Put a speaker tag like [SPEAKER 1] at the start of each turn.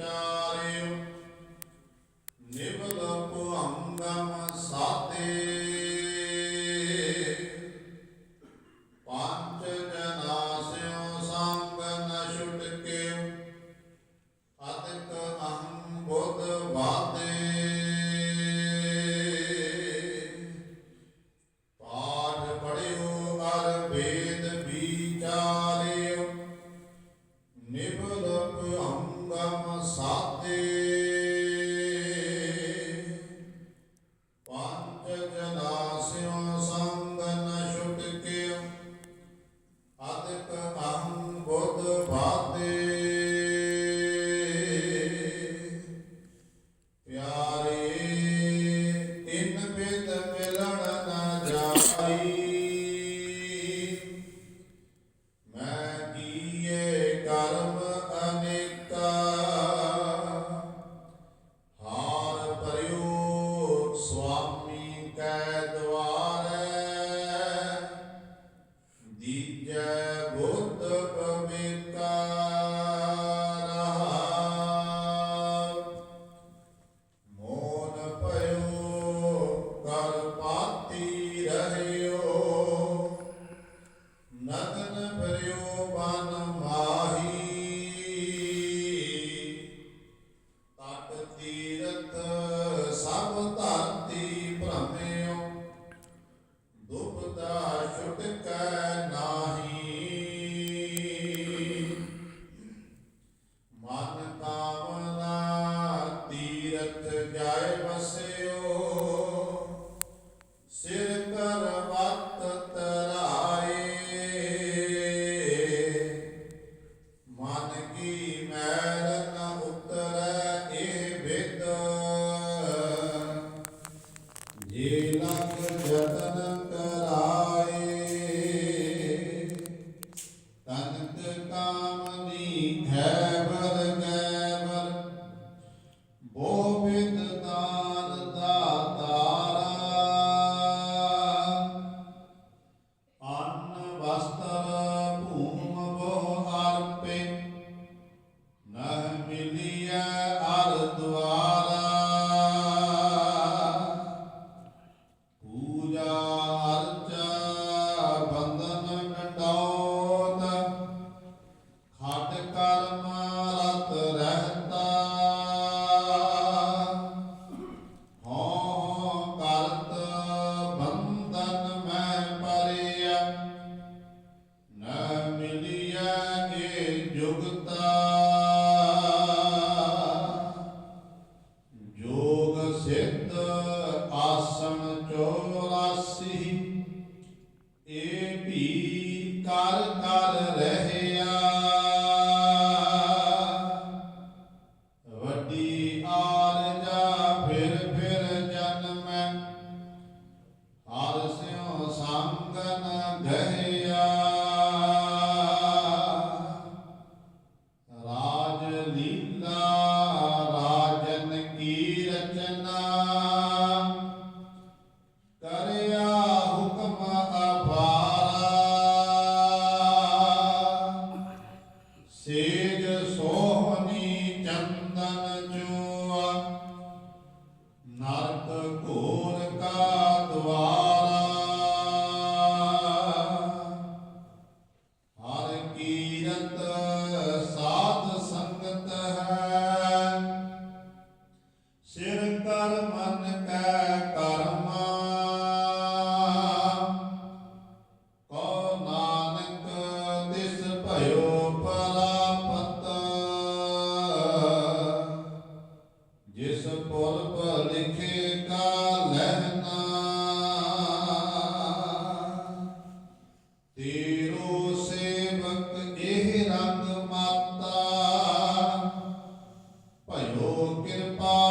[SPEAKER 1] ਵਿਚਾਰਿਓ ਨਿਵਲ ਪੁਅੰਗਮ ਸਾਤੇ। ਪੰਜ ਜਨਾਸਿਓ ਸੰਗ ਨ ਛੁਟਕਿਓ ਅਤਿਕ ਅਹੰ ਬੁੱਧ ਵਾਦੇ ਪਾਠ ਪੜਿਓ ਅਰ ਵੇਦ ਵਿਚਾਰਿਓ ਨਿਬਲਪ ਅੰਗਮ ਸਾਤੇ ਪੰਜ ਜਨਾਸਿਓ ਸੰਗ ਨ ਛੁਟਕਿਓ ਅਤਿਕ ਅਹੰ ਬੁੱਧ ਵਾਦੇ ਪਿਆਰੇ, ਤਿੰਨ ਬਿਦ ਮਿਲਣ ਨ ਜਾਈ। ਮੈਂ ਕੀਏ ਕਰਮ ਤੀਰਥ ਵਸਿਓ, ਸਿਰ ਕਰ ਵਤ ਤਰਾਏ। ਮਨ ਕੀ ਮੈਲ ਨ ਉਤਰੈ, ਇਹ ਵਿਦ। ਜੇ ਲਗ Hasta ਸੇਜ ਸੋਹਣੀ ਕਾ ਦਵਾਰਾ ਹਰ ਕੀਰਤ ਸਾਧ ਸੰਗਤ ਹੈ। कृपा